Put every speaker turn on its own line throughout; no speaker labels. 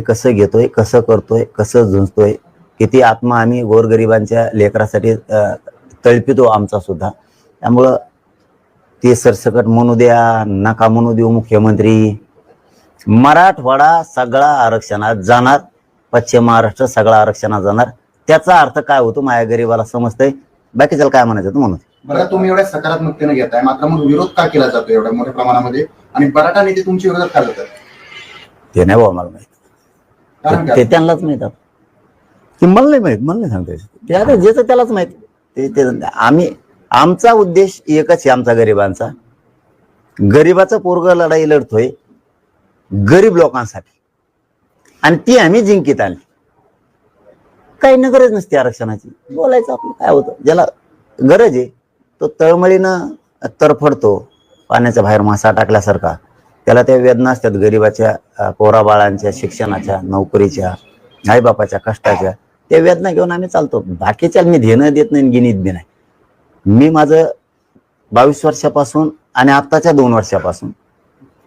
आम्ही कसं घेतोय कसं करतोय कसं झुंजतोय किती आत्मा आम्ही गोरगरिबांच्या लेकरासाठी तळपितो आमचा सुद्धा. त्यामुळं ते सरसकट म्हणू द्या नका म्हणू देऊ मुख्यमंत्री. मराठवाडा सगळा आरक्षणात जाणार पश्चिम महाराष्ट्र सगळा आरक्षणात जाणार. त्याचा अर्थ काय होतो माझ्या गरीबाला समजतंय? बाकीच्याला काय म्हणायचं तू म्हणत
बरं तुम्ही एवढ्या सकारात्मकतेने घेताय मात्र मग विरोध का केला जातो एवढ्या मोठ्या प्रमाणामध्ये? आणि बराटा नेते तुमच्या विरोधात का जातात
ते नाही बाबा मला माहीत. ते त्यांनाच माहीत आता. ते मला नाही माहीत मला नाही सांगता येत. ते आता ज्याचं त्यालाच माहीत. ते ते आम्ही आमचा उद्देश एकच आहे आमचा गरिबांचा. गरिबाचा पोरग लढाई लढतोय गरीब लोकांसाठी. आणि ती आम्ही जिंकीत आणली. काही न गरज नसते आरक्षणाची. बोलायचं आपलं काय होतं? ज्याला गरज आहे तो तळमळीनं तरफडतो पाण्याच्या बाहेर मासा टाकल्यासारखा. त्याला त्या वेदना असतात गरिबाच्या पोराबाळांच्या शिक्षणाच्या नोकरीच्या आईबापाच्या कष्टाच्या. त्या वेदना घेऊन आम्ही चालतो. बाकीच्या मी धेणं देत नाही गिनीत बी नाही. मी माझं बावीस वर्षापासून आणि आत्ताच्या दोन वर्षापासून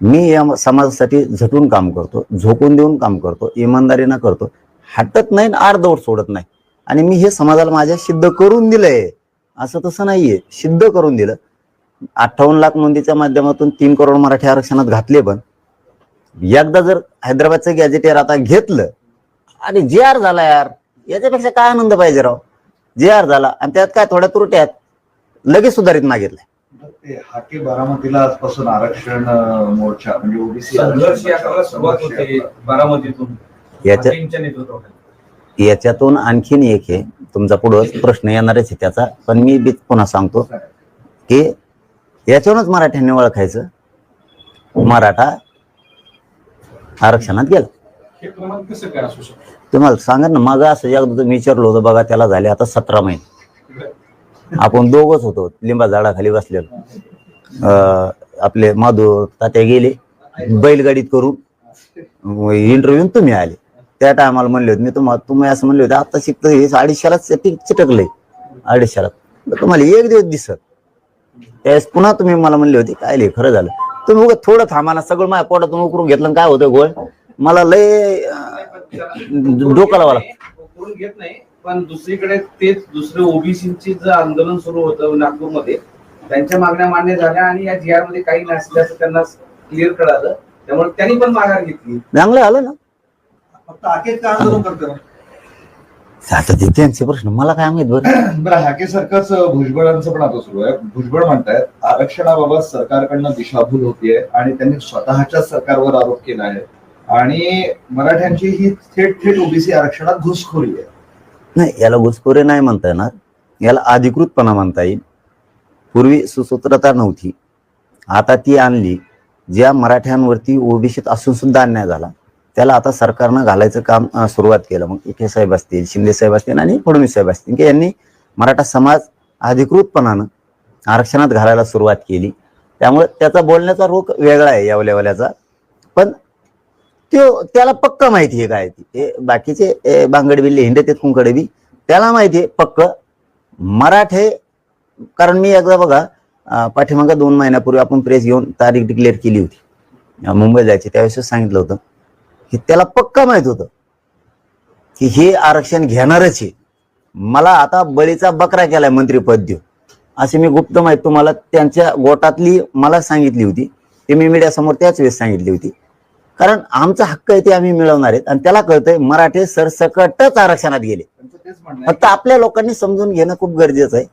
मी या समाजासाठी झटून काम करतो झोकून देऊन काम करतो इमानदारीनं करतो. हटत नाही आणि दौड सोडत नाही. आणि मी हे समाजाला माझ्या सिद्ध करून दिलंय. असं तसं नाहीये. सिद्ध करून दिलं. अठ्ठावन्न लाख नोंदीच्या माध्यमातून तीन करोड मराठी आरक्षणात घातले पण. एकदा जर हैदराबादचं गॅजेटियर आता घेतलं आणि जे आर झाला यार याच्यापेक्षा काय आनंद पाहिजे राव? जे आर झाला आणि त्यात काय थोड्या त्रुटी आहेत लगेच सुधारित मागितलंय.
ते हाके बारामतीला आजपासून आरक्षण अं, मोर्चा म्हणजे ओबीसी
संघर्ष यात्रा सुरुवात होते बारामतीतून.
याच्या
हाकेंच्या नेतृत्वाखाली
याच्यातून आणखीन एक आहे तुमचा पुढं प्रश्न येणारच आहे त्याचा पण मी बी पुन्हा सांगतो की याच्यावरूनच मराठ्यांनी ओळखायचं. मराठा आरक्षणात गेला. तुम्हाला सांगा ना मग असं एकदा तुम्ही विचारलो होतं बघा त्याला झाले आता सतरा महिने. आपण दोघच होतो लिंबा झाडाखाली बसलेलो. अं, आपले माधू तात्या गेले बैलगाडीत करून इंटरव्ह्यू तुम्ही आले. त्या टायमाला म्हणले होते मी तुम्हाला तुम्ही असं म्हणले होते आता शिकत हे अडीचशेलाच चिट- चिटकलंय. अडीचशेला तुम्हाला एक दिवस दिसत. त्यावेळेस पुन्हा तुम्ही मला म्हणले होते काय लय खरं झालं. तुम्ही उगाच थोडं थांबा ना सगळं माझ्या पोटातून उकरून घेतलं काय होतं गोळ? मला लय डोकं लावा लागतं.
करून घेत नाही पण दुसरीकडे तेच दुसरे ओबीसीची जे आंदोलन सुरू होतं नागपूरमध्ये त्यांच्या मागण्या मान्य झाल्या आणि या जी आरमध्ये काही नसल्याचं त्यांना क्लिअर कळालं. त्यामुळे त्यांनी पण माघार घेतली.
चांगलं आलं ना.
फक्त हाकेच का आंदोलन करतो
आता ते त्यांचे प्रश्न. मला काय माहीत बरं?
बरं हाके सारखंच भुजबळांचं पण आता सुरू आहे. भुजबळ म्हणतायत आरक्षणाबाबत सरकारकडनं दिशाभूल होतीये आणि त्यांनी स्वतःच्या सरकारवर आरोप केला आहे आणि मराठ्यांची ही थेट थेट ओबीसी आरक्षणात घुसखोरी आहे.
नाही याला घुसखोरी नाही म्हणता येणार. याला अधिकृतपणा म्हणता येईल. पूर्वी सुसूत्रता नव्हती. आता ती आणली. ज्या मराठ्यांवरती ओबीसीत असून सुद्धा अन्याय झाला. त्याला आता सरकारनं घालायचं काम सुरुवात केलं. मग इथे साहेब असतील शिंदे साहेब असतील आणि फडणवीस साहेब असतील की यांनी मराठा समाज अधिकृतपणानं आरक्षणात घालायला सुरुवात केली. त्यामुळे त्याचा बोलण्याचा रोख वेगळा आहे या लेवल्याचा. पण त्यो त्याला पक्क माहिती आहे काय ती. बाकीचे ए, बांगड बिल्ले हिंडत कुंकडे बी. त्याला माहिती आहे पक्क. मराठे कारण मी एकदा बघा पाठीमागा दोन महिन्यापूर्वी आपण प्रेस घेऊन तारीख डिक्लेअर केली होती. मुंबई जायची त्यावेळेस सांगितलं होतं. की त्याला पक्क माहीत होतं की हे आरक्षण घेणारच आहे. मला आता बळीचा बकरा केलाय मंत्रीपद देऊ अशी मी गुप्त माहिती तुम्हाला त्यांच्या गोटातली मला सांगितली होती. ते मी मीडियासमोर त्याच वेळेस सांगितली होती. कारण आमचा हक्क आहे ते आम्ही मिळवणार आहेत. आणि त्याला कळतंय मराठे सरसकटच आरक्षणात गेले. फक्त आपल्या लोकांनी समजून घेणं खूप गरजेचं आहे.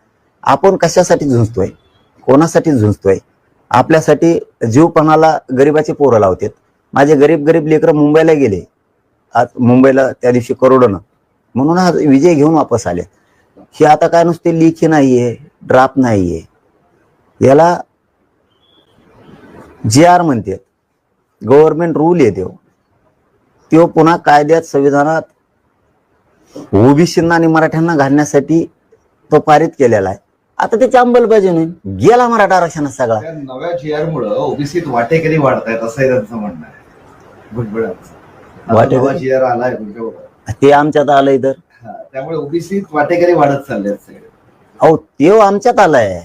आपण कशासाठी झुंजतोय? कोणासाठी झुंजतोय? आपल्यासाठी जीवपणाला गरिबाची पोरं लावतात. माझे गरीब गरीब लेकरं मुंबईला गेले. आज मुंबईला त्या दिवशी करोडोनं म्हणून आज विजय घेऊन वापस आले. हे आता काय नुसते लिखी नाहीये ड्राफ्ट नाहीये. याला जे आर म्हणते. गव्हर्नमेंट रूल येते हो. तो पुन्हा कायद्यात संविधानात ओबीसींना आणि मराठ्यांना घालण्यासाठी तो पारित केलेला आहे. आता त्याची अंमलबजावणी. गेला मराठा आरक्षण सगळा.
नव्या जी आर मुळे ओबीसीत वाटेकरी वाढतायत असं त्यांचं म्हणणं आहे. भुजबळांचं. आलाय
ते आमच्यात आलंय तर?
त्यामुळे ओबीसीत वाटेकरी वाढत चालले
अहो ते आमच्यात आलाय.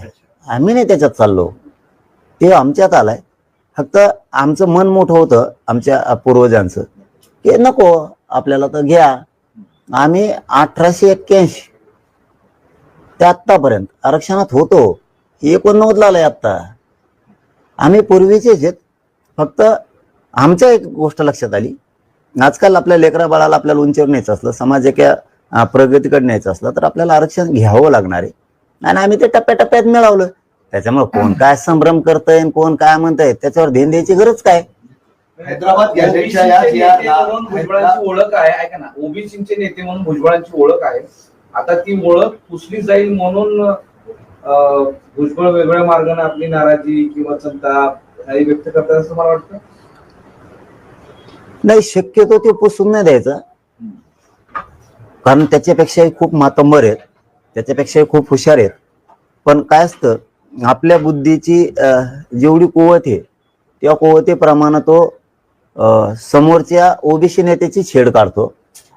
आम्ही नाही त्याच्यात चाललो. ते आमच्यात आलाय. फक्त आमचं मन मोठं होतं आमच्या पूर्वजांचं. हे नको आपल्याला तर घ्या. आम्ही अठराशे एक्क्याऐंशी. ते आत्तापर्यंत आरक्षणात होतो. हे एकोणनव्वद आलंय आत्ता. आम्ही पूर्वीचेच आहेत. फक्त आमच्या एक गोष्ट लक्षात आली. आजकाल आपल्या लेकरा बाळाला आपल्याला उंचीवर न्यायचं असलं समाज एका प्रगतीकडे न्यायचं असलं तर आपल्याला आरक्षण घ्यावं लागणार आहे. आणि आम्ही ते टप्प्याटप्प्यात मिळवलं. त्याच्यामुळे कोण काय संभ्रम करतंय कोण काय म्हणतंय त्याच्यावर ध्यान द्यायची गरज काय?
हैदराबाद
ओळख आहे. ऐका ना. ओबीसीचे नेते म्हणून भुजबळांची ओळख आहे. आता ती ओळख पुसली जाईल म्हणून भुजबळ वेगळ्या मार्गाने आपली नाराजी किंवा संताप काही व्यक्त करतात असं मला वाटतं.
नाही शक्यतो ते पुसून नाही द्यायचं. कारण त्याच्यापेक्षाही खूप मातंबर आहेत. त्याच्यापेक्षाही खूप हुशार आहेत. पण काय असतं आपल्या बुद्धीची जेवढी कुवत आहे त्या कुवतेप्रमाणे तो समोरच्या ओबीसी नेत्याची छेड काढतो.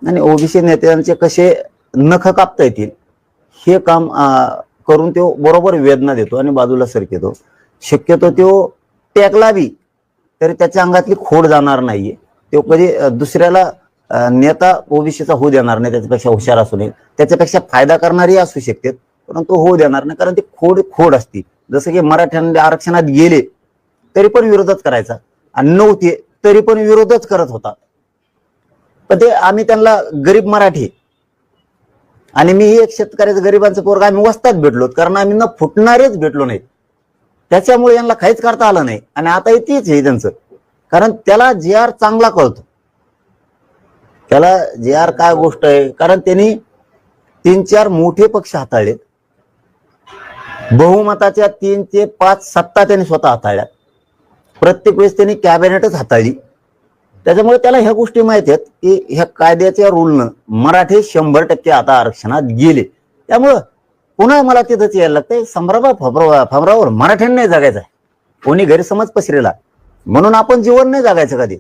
आणि ओबीसी नेत्यांचे कसे नख कापता येतील हे काम करून तो बरोबर वेदना देतो आणि बाजूला सरकेतो. शक्यतो तो टेकला बी तरी त्याच्या अंगातली खोड जाणार नाहीये. तो कधी दुसऱ्याला नेता ओबीसीचा होऊ देणार नाही त्याच्यापेक्षा हुशार असू नये. त्याच्यापेक्षा फायदा करणारी असू शकते परंतु होऊ देणार नाही कारण ती खोड खोड असती. जसं की मराठ्यांना आरक्षणात गेले तरी पण विरोधच करायचा. आणि नव्हते तरी पण विरोधच करत होता. पण ते आम्ही त्यांना गरीब मराठी. आणि मी एक शेतकऱ्याचं गरिबांचं पोरग आम्ही वस्तात भेटलो कारण आम्ही न फुटणारेच भेटलो नाही त्याच्यामुळे यांना काहीच करता आलं नाही. आणि आता तीच आहे त्यांचं. कारण त्याला जे आर चांगला कळतो. त्याला जे आर काय गोष्ट आहे? कारण त्यांनी तीन चार मोठे पक्ष हाताळलेत. बहुमताच्या तीन ते पाच सत्ता त्यांनी स्वतः हाताळल्या प्रत्येक वेळेस त्यांनी कॅबिनेटच हाताळली. त्याच्यामुळे त्याला ह्या गोष्टी माहीत आहेत की ह्या कायद्याच्या रूलनं मराठी शंभर टक्के आता आरक्षणात गेले. त्यामुळं पुन्हा मला तिथंच यायला लागतंय. संभ्रमा फबरा फबरावर मराठ्यांनाही नाही जगायचं आहे कोणी गैरसमज पसरेला. म्हणून आपण जीवन नाही जगायचं कधी.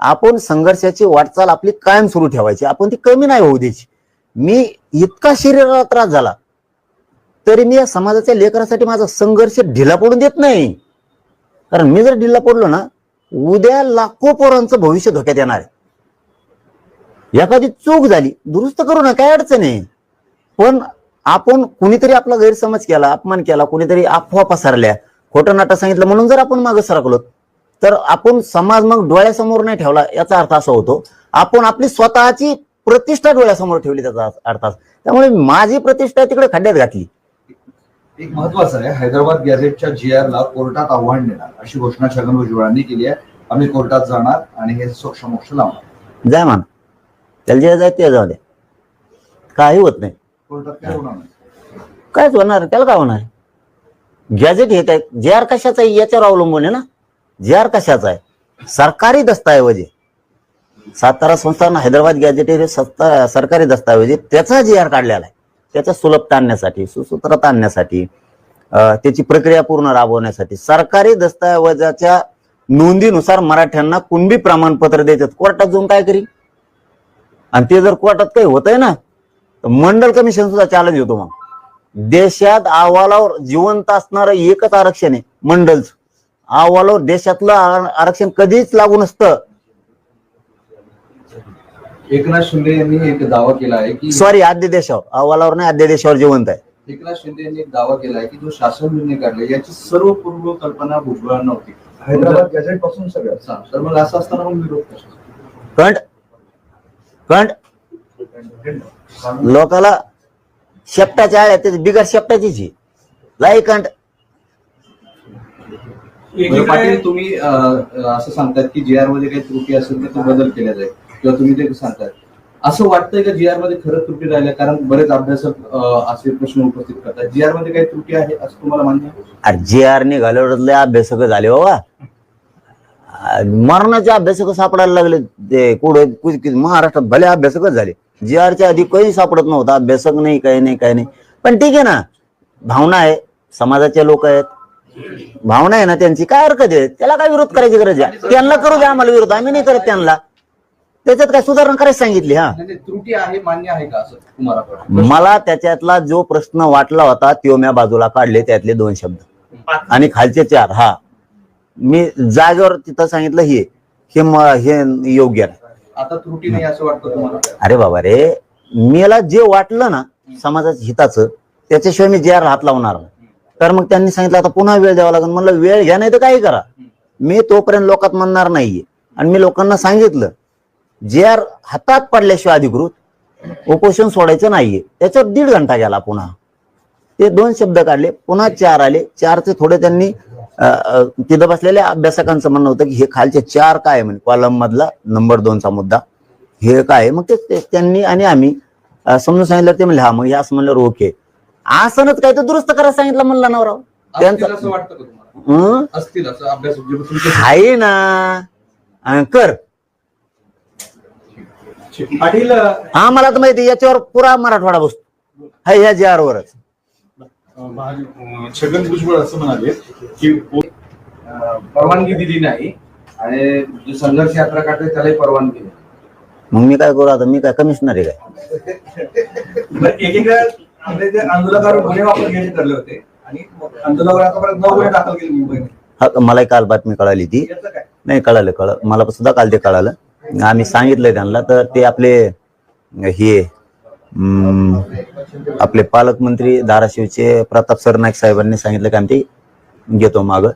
आपण संघर्षाची वाटचाल आपली कायम सुरू ठेवायची. आपण ती कमी नाही होऊ द्यायची. मी इतका शरीराला त्रास झाला तरी मी या समाजाच्या लेकरासाठी माझा संघर्ष ढिला पडून देत नाही. कारण मी जर ढिला पडलो ना उद्या लाखो पोरांचं भविष्य धोक्यात येणार आहे. एखादी चूक झाली दुरुस्त करू ना काय अडचण आहे? पण आपण कुणीतरी आपला गैरसमज केला अपमान केला कुणीतरी अफवा पसरल्या खोटं नाटक सांगितलं म्हणून जर आपण मागे सरकलो तर आपण समाज मग डोळ्यासमोर नाही ठेवला याचा अर्थ असा होतो. आपण आपली स्वतःची प्रतिष्ठा डोळ्यासमोर ठेवली त्याचा अर्थ. त्यामुळे माझी प्रतिष्ठा तिकडे खड्ड्यात घातली.
एक महत्वाचं आहे हैदराबाद गॅझेटच्या जी आर ला कोर्टात आव्हान देणार. अशी घोषणा छगन भुजबळांनी केली आहे. आम्ही कोर्टात जाणार आणि हे समक्ष लावणार.
जाय मान. त्याला जे जाय ते जाऊ दे. काही होत नाही.
कोर्टात काय होणार नाही?
कायच होणार त्याला काय होणार? गॅजेट येत आहे जे आर कशाचा आहे? याच्यावर अवलंबून आहे ना? जे आर कशाचा आहे? सरकारी दस्तऐवज. आहे सातारा संस्थान हैदराबाद गॅजेट सत्ता सरकारी दस्तऐवज आहे त्याचा जे आर काढलेला आहे. त्याचा सुलभता आणण्यासाठी सुसूत्रता आणण्यासाठी त्याची प्रक्रिया पूर्ण राबवण्यासाठी सरकारी दस्तऐवजाच्या नोंदीनुसार मराठ्यांना कुणबी प्रमाणपत्र देतात. कोर्टात जाऊन काय करी आणि ते जर कोर्टात काही होतंय ना तर मंडल कमिशन सुद्धा चॅलेंज होतो मग. देशात अहवालावर जिवंत असणारं एकच आरक्षण आहे मंडलचं. अहवालावर देशातलं आर- आरक्षण कधीच लागू नसतं.
एकनाथ शिंदे यांनी एक दावा केला आहे की
सॉरी आद्य देशावर. अहवालावर नाही आद्य देशावर जिवंत आहे.
एकनाथ शिंदे यांनी एक दावा केला आहे की जो शासन निर्णय काढले याची सर्व पूर्व कल्पना भुजबळांना होती.
हैदराबाद गॅझेटपासून सगळं.
हा, तर मग असं असताना मग विरोध?
कंट कंट. लोकाला शेपटाच्या आळ्या त्याची बिगर शेपटाचीच आहे. लाई कंट.
पाटील तुम्ही असं सांगतात की जी आरमध्ये काही त्रुटी असेल तर तो बदल केला जाईल. किंवा तुम्ही ते सांगताय असं वाटतंय का जी आरमध्ये खरंच त्रुटी राहिल्या? कारण बरेच अभ्यासक असे प्रश्न उपस्थित करतात. जी आरमध्ये काही त्रुटी आहे असं तुम्हाला मान्य आहे?
जे आर निघाल्यावर अभ्यासक झाले बाबा आ, मरणाचे अभ्यासक सापडायला लागले ते कुठे? महाराष्ट्रात भले अभ्यासकच झाले. जे आरच्या आधी काही सापडत नव्हता? अभ्यासक नाही काही नाही काही नाही. पण ठीक आहे ना. भावना आहे. समाजाचे लोक आहेत. भावना आहे ना त्यांची काय हरकत आहे? त्याला काय विरोध करायची गरज आहे? त्यांना करू द्या आम्हाला विरोध आम्ही नाही करत त्यांना. त्याच्यात काय सुधारणा करायला सांगितली हा?
त्रुटी आहे मान्य आहे का असं तुम्हाला?
मला त्याच्यातला जो प्रश्न वाटला होता तो मी बाजूला काढले त्यातले दोन शब्द. आणि खालचे चार हा. मी जागेवर तिथं सांगितलं हे हे हे योग्य नाही.
आता त्रुटी नाही असं वाटतं तुम्हाला?
अरे बाबा रे मला जे वाटलं ना समाजाच्या हिताचं त्याच्याशिवाय मी जे हात लावणार नाही. तर मग त्यांनी सांगितलं आता पुन्हा वेळ द्यावा लागेल. म्हणलं वेळ घ्या नाही तर काही करा. मी तोपर्यंत लोकात म्हणणार नाहीये. आणि मी लोकांना सांगितलं जे आर हातात पडल्याशिवाय अधिकृत उपोषण सोडायचं नाहीये. त्याच्यात दीड घंटा गेला पुन्हा. ते दोन शब्द काढले पुन्हा चार आले. चारचे थोडे त्यांनी तिथं बसलेल्या अभ्यासकांचं म्हणणं होतं की हे खालचे चार काय म्हणजे म्हणे कॉलम मधला नंबर दोनचा मुद्दा. हे काय आहे? मग ते त्यांनी आणि आम्ही समजून सांगितलं ते म्हणले हा मग हे असं म्हणलं ओके असंच काय तर दुरुस्त करायला सांगितलं म्हणलं नवराव. त्यांचं
असं वाटतं का तुम्हाला?
हं?
असतील असं अभ्यास जे तुमचे
आहे ना. अं, कर.
पाटील
हा मला तर माहिती आहे, याच्यावर पुरा मराठवाडा बसतो. हा ह्या जे वरच.
अं, छगन भुजबळ असं म्हणाले की
अं, परवानगी दिली नाही आणि जो संघर्ष यात्रा काढते त्यालाही परवानगी नाही.
मग मी काय करू आता? मी काय कमिशनर आहे काय?
एकीकडे आपले ते आंदोलकांवर गुन्हे वापर घ्यायचे ठरले होते. आणि मग आंदोलकावर आतापर्यंत नऊ गुन्हे दाखल केले मुंबईने
हा मलाही काल बातमी कळाली ती.
याचं काय?
नाही कळालं कळ मला सुद्धा काल ते कळालं. आम्ही सांगितलंय त्यांना तर ते आपले हे हम्म, आपले पालकमंत्री धाराशिवचे प्रताप सरनाईक साहेबांनी सांगितलं की आम्ही ते घेतो माग.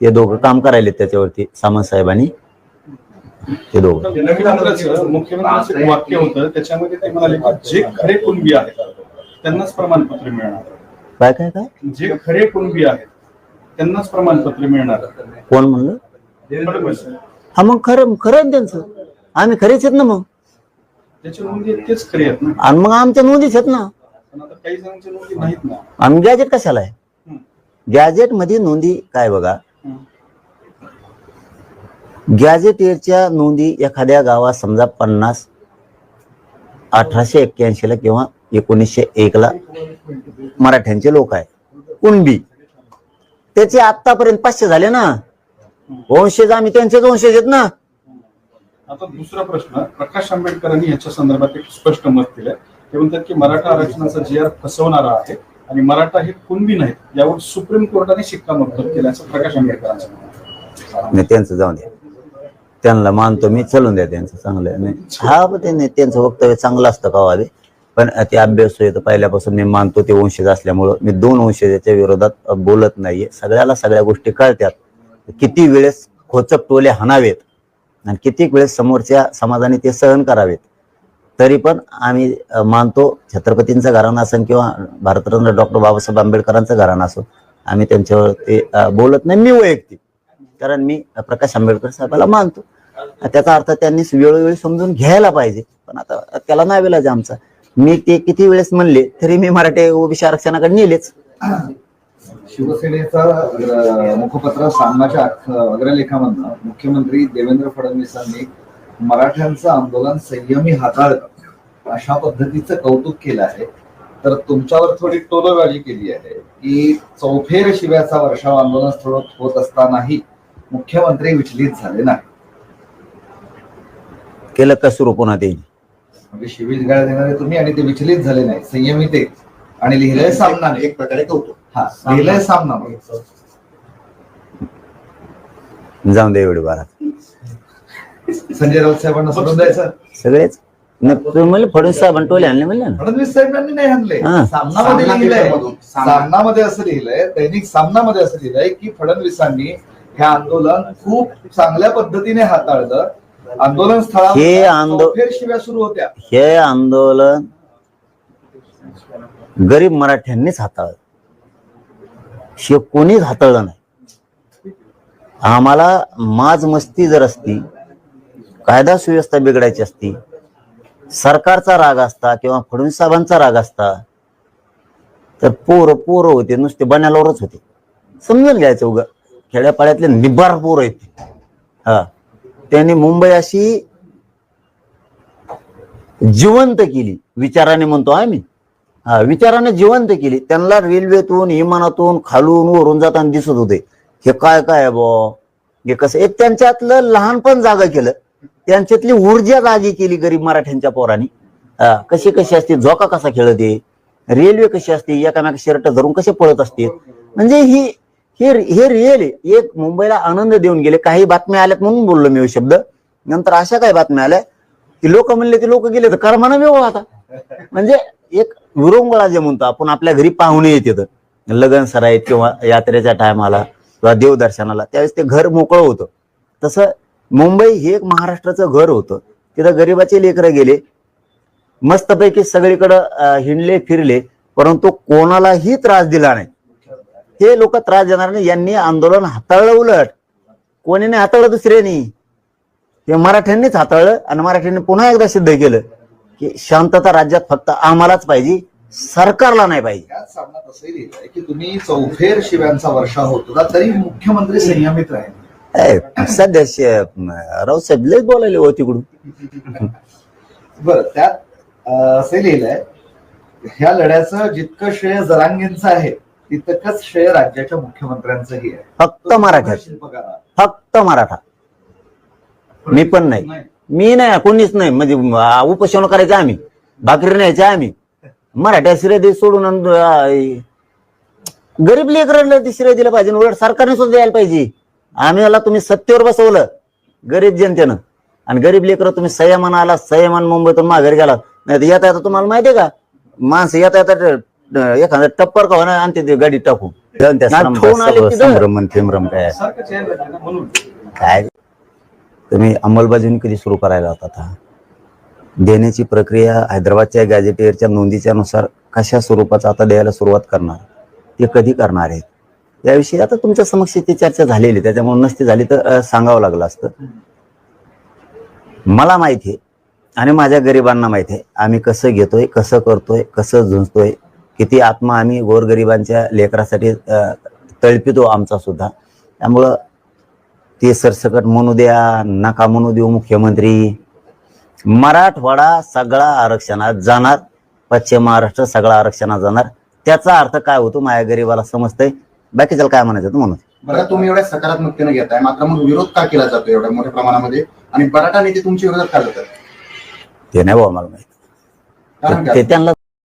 ते दोघं काम करायले त्याच्यावरती सामंत साहेबांनी ते दोघं.
मुख्यमंत्र्याचं एक वाक्य होतं त्याच्यामध्ये ते म्हणाले की जे खरे कुणबी आहेत त्यांनाच प्रमाणपत्र मिळणार.
काय काय काय?
जे खरे कुणबी आहेत त्यांनाच प्रमाणपत्र मिळणार.
कोण म्हणलं?
फडणवीस.
हा मग खरं खरं आहे त्यांचं. आम्ही खरेच आहेत ना मग?
त्याच्या नोंदी तेच खरे आहेत ना.
आणि मग आमच्या नोंदीच आहेत ना?
पण आता काही जणांच्या नोंदी नाहीत ना.
आम्ही गॅजेट कशाला आहे?
हम्म.
गॅजेटमध्ये नोंदी काय बघा?
हम्म.
गॅजेटेरच्या नोंदी एखाद्या गावात समजा पन्नास अठराशे एक्क्याऐंशी ला किंवा एकोणीसशे एक ला मराठ्यांचे लोक आहे. कुणबी. त्याचे आतापर्यंत पाचशे झाले ना. वंशज आम्ही त्यांचेच वंशज आहेत ना.
आता दुसरा प्रश्न प्रकाश आंबेडकरांनी याच्या संदर्भात एक स्पष्ट मत दिलंय. ते म्हणतात की मराठा आरक्षणाचा जी आर फसवणारा आहे आणि मराठा हे कुणबी नाहीत यावर सुप्रीम कोर्टाने शिक्कामोर्तब केल्याचं प्रकाश आंबेडकरांचं.
नाही त्यांचं जाऊ द्या. त्यांना मानतो मी चलून द्या त्यांचं चांगलं. नाही हा त्यांचं वक्तव्य चांगलं असतं का वावे पण ते अभ्यास येतं पहिल्यापासून मी मानतो ते वंशज असल्यामुळं मी दोन वंशजाच्या विरोधात बोलत नाहीये. सगळ्याला सगळ्या गोष्टी कळतात किती वेळेस खोचक टोले हाणावेत आणि किती वेळेस समोरच्या समाजाने ते सहन करावेत. तरी पण आम्ही मानतो छत्रपतींचं घराणं असेल किंवा भारतरत्न डॉक्टर बाबासाहेब आंबेडकरांचं घराणं असो आम्ही त्यांच्यावर ते बोलत नाही. मी वैयक्तिक कारण मी प्रकाश आंबेडकर साहेबाला मानतो. त्याचा अर्थ त्यांनी वेळोवेळी समजून घ्यायला पाहिजे. पण आता त्याला नाही वेलाज आमचा. मी ते किती वेळेस म्हणले तरी मी मराठी ओबीसी आरक्षणाकडे नेलेच.
शिवसेनेचा मुखपत्र सामनाच्या अग्रलेखामधनं मुख्यमंत्री देवेंद्र फडणवीसांनी मराठ्यांचं आंदोलन संयमी हाताळलं अशा पद्धतीचं कौतुक केलं आहे. तर तुमच्यावर थोडी टोलबाजी केली आहे की चौफेर शिव्याचा वर्षाव आंदोलन स्थळ होत असतानाही मुख्यमंत्री विचलित झाले नाही
केलं का सुरू पुन्हा ते
म्हणजे शिवीच गाळ देणारे तुम्ही आणि ते विचलित झाले नाही संयमित. आणि लिहिलंय सामनाने
एक प्रकारे कौतुक.
हा लिहिलंय सामना.
जाऊन दे एवढी बारा.
संजय राऊत साहेबांना सोडून द्यायचं?
सगळेच? म्हणले फडणवीस साहेब टोले आणले म्हणले
फडणवीस साहेबांनी नाही आणले. सामनामध्ये
सामना
लिहिलंय.
सामना.
सामनामध्ये असं लिहिलंय दैनिक सामनामध्ये असं लिहिलंय की फडणवीसांनी हे आंदोलन खूप चांगल्या पद्धतीने हाताळलं. आंदोलन
हे
स्थळावर
आंदो-
चौफेर शिव्या सुरू होत्या.
हे आंदोलन गरीब मराठ्यांनीच हाताळलं. हे कोणीच हाताळलं नाही. आम्हाला माज मस्ती जर असती कायदा सुव्यवस्था बिघडायची असती सरकारचा राग असता किंवा फडणवीस साहेबांचा राग असता तर पोरं पोरं होते नुसते बनायलावरच होते. समजून घ्यायचं उगा. खेड्यापाड्यातले निबार पोरं आहेत ते. हा. त्यांनी मुंबई अशी जिवंत केली. विचाराने म्हणतो आम्ही हा विचाराने जिवंत केली. त्यांना रेल्वेतून विमानातून खालून वरून जाताना दिसत होते. हे काय काय आहे बो हे कसं? एक त्यांच्यातलं लहानपण जागा केलं. त्यांच्यातली ऊर्जा जागी केली गरीब मराठ्यांच्या पोरांनी. कशी कशी असते? झोका कसा खेळते? रेल्वे कशी असते? एकामेका शर्ट धरून कसे पळत असते? म्हणजे ही हे हे रिअल आहे. एक मुंबईला आनंद देऊन गेले. काही बातम्या आल्यात म्हणून बोललो मी शब्द. नंतर अशा काही बातम्या आल्या की लोक म्हणले ते लोक गेले तर कर्मानं व्यव आता म्हणजे एक विरंगुळा जे म्हणतो आपण आपल्या घरी पाहुणे येत लगन सराईत किंवा यात्रेच्या टायमाला किंवा देवदर्शनाला त्यावेळेस ते घर मोकळं होतं. तसं मुंबई हे एक महाराष्ट्राचं घर होतं. तिथं गरिबाचे लेकरं गेले. मस्तपैकी सगळीकडं हिंडले फिरले. परंतु कोणालाही त्रास दिला नाही. हे लोक त्रास देणार नाही. यांनी आंदोलन हाताळलं उलट. कोणी नाही हाताळलं दुसऱ्यानी? हे मराठ्यांनीच हाताळलं आणि मराठ्यांनी पुन्हा एकदा सिद्ध केलं की शांतता राज्यात फक्त आम्हालाच पाहिजे सरकारला नाही पाहिजे.
याच सामन्यात असंही लिहिलंय की तुम्ही चौफेर शिव्यांचा वर्षा होत तरी मुख्यमंत्री संयमित राहिले.
सध्या रावसाहेब लय बोलायले हो तिकडून.
बरं त्यात असं लिहिलंय ह्या लढ्याचं जितकं श्रेय जरांगेंचं आहे तितकंच श्रेय राज्याच्या मुख्यमंत्र्यांचंही आहे.
फक्त
शिल्पकार.
फक्त मराठा. मी पण नाही. मी नाही कोणीच नाही. म्हणजे आ, उपोषण करायचे आम्ही. भाकरी न्यायचे आम्ही. मराठ्या श्रेय दे सोडून अन, गरीब लेकरांना ते श्रेय दिलं पाहिजे. उलट सरकारने सुद्धा द्यायला पाहिजे. आम्हाला तुम्ही सत्तेवर बसवलं. गरीब जनतेनं. आणि गरीब लेकरं तुम्ही संयमान आला संयमान मुंबईतून माघारी गेला नाही तर येता येता तुम्हाला माहितीये का? माणसं येता येता एखादं टप्पर का होणार आणते ते गाडी त्या ठेवून आले तिथं. संभ्रमण फिमरम काय?
ना म्हणून.
काय? तुम्ही अंमलबजावणी कधी सुरू करायला होता आता? देण्याची प्रक्रिया हैदराबादच्या गॅजेटियरच्या नोंदीच्या नुसार कशा स्वरूपाचा आता द्यायला सुरुवात करणार? ते कधी करणार आहेत? याविषयी आता तुमच्या समक्ष ती चर्चा झालेली. त्याच्यामुळे नसती झाली तर अं, सांगावं लागलं असतं. मला माहिती आहे आणि माझ्या गरिबांना माहिती आहे. आम्ही कसं घेतोय कसं करतोय कसं झुंजतोय किती आत्मा आम्ही गोरगरिबांच्या लेकरासाठी तळपितो आमचा सुद्धा. त्यामुळं ते सरसकट म्हणू द्या नका म्हणू देऊ मुख्यमंत्री. मराठवाडा सगळा आरक्षणात जाणार पश्चिम महाराष्ट्र सगळा आरक्षणात जाणार. त्याचा अर्थ काय होतो माझ्या गरीबाला समजतंय. बाकीच्याला काय म्हणायचं होतं म्हणून.
बरं तुम्ही एवढ्या सकारात्मकतेने घेताय. मात्र मग विरोध का केला जातो एवढ्या मोठ्या प्रमाणामध्ये? आणि बराटा नेते तुमच्या विरोधात का जातात?
ते नाही बाबा मला माहिती. ते त्यांना